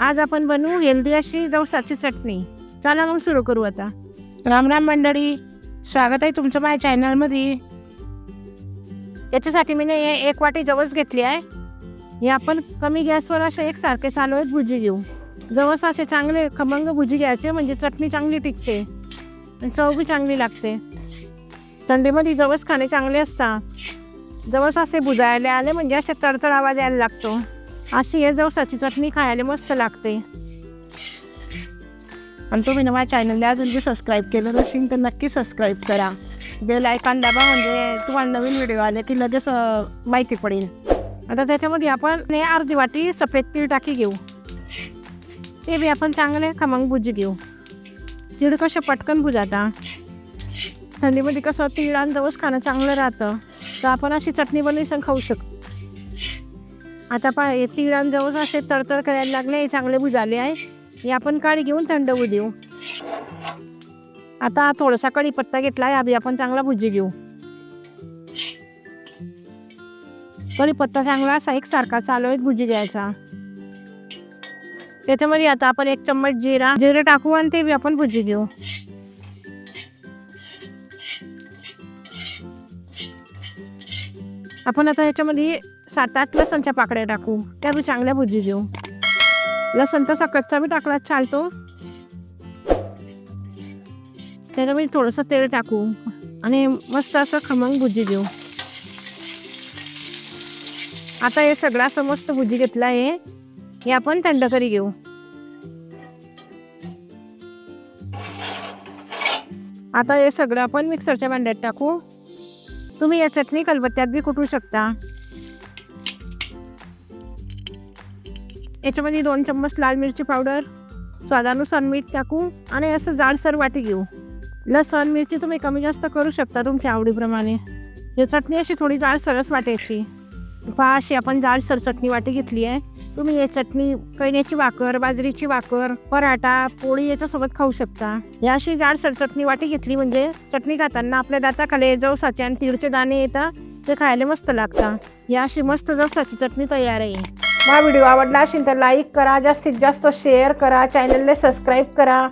आज आपण बनवू हेल्दी अशी जवसाची चटणी. चला मग सुरू करू आता. राम राम मंडळी स्वागत आहे तुमचं माझ्या चॅनलमध्ये. याच्यासाठी मी हे एक वाटी जवस घेतली आहे. हे आपण कमी गॅसवर असे एकसारखे चालू आहेत भुजी घेऊ. जवस असे चांगले खमंग भुजी घ्यायचे म्हणजे चटणी चांगली टिकते. आणि चव बी चांगली लागते. थंडीमध्ये जवस खाणे चांगले असतात. जवस असे बुजायला आले म्हणजे असे तडतड आवाज यायला लागतो. अशी हे जवसाची चटणी खायला मस्त लागते. आणि तुम्ही ना माझ्या चॅनलला अजून बी सबस्क्राईब केलं नसेल तर नक्की सबस्क्राईब करा. बेल आयकॉन दाबा म्हणजे तुम्हाला नवीन व्हिडिओ आले की लगेच माहिती पडेल. आता त्याच्यामध्ये आपण अर्धी वाटी सफेद तीळ टाकी घेऊ. ते बी आपण चांगले खमंग भुजी घेऊ. तीळ कसे पटकन भुजाता. थंडीमध्ये कसं तीळ आणि जवस खाणं चांगलं राहतं. तर आपण अशी चटणी बनवून खाऊ शकतो. आता पा हे तीळ असे तडतड करायला लागले हे चांगले भुजाले आहे. हे आपण काळी घेऊन थंड होऊ देऊ आता थोडासा कढीपत्ता घेतला आहे आधी आपण चांगला भुजी घेऊ. कढीपत्ता चांगला असा एक सारखा चालू आहे भुजी घ्यायचा. त्याच्यामध्ये आता आपण एक चम्मच जिरा जिरं टाकू आणि ते बी आपण भुजी घेऊ. आपण आता ह्याच्यामध्ये सात आठ लसणच्या पाकड्या टाकू. त्या बी चांगल्या भुजी देऊ. लसण तसा कच्चा बी टाकला चालतो. त्याच्यामध्ये थोडंसं तेल टाकू आणि मस्त असं खमंग भुजी देऊ. आता हे सगळा असं मस्त भुजी घेतला आहे. हे आपण थंड करी घेऊ. आता हे सगळं आपण मिक्सरच्या भांड्यात टाकू. तुम्ही या चटणी कलबत्त्यात बी कुटू शकता. याच्यामध्ये दोन चम्मच लाल मिरची पावडर स्वादानुसार मीठ टाकू आणि असं जाडसर वाटी घेऊ. लसण मिरची तुम्ही कमी जास्त करू शकता तुमच्या आवडीप्रमाणे. ही चटणी अशी थोडी जाडसरच वाटायची. पहा अशी आपण जाडसर चटणी वाटी घेतली आहे. तुम्ही हे चटणी कैण्याची भाकर बाजरीची भाकर पराठा पोळी याच्यासोबत खाऊ शकता. या अशी जाडसर चटणी वाटी घेतली म्हणजे चटणी खाताना आपल्या दाताखाली जवसाचे आणि तीळचे दाणे येतात ते खायला मस्त लागतात. या अशी मस्त जवसाची चटणी तयार आहे. हा व्हिडिओ आवडला असेल तर लाईक करा जास्तीत जास्त शेअर करा चॅनलला सबस्क्राईब करा.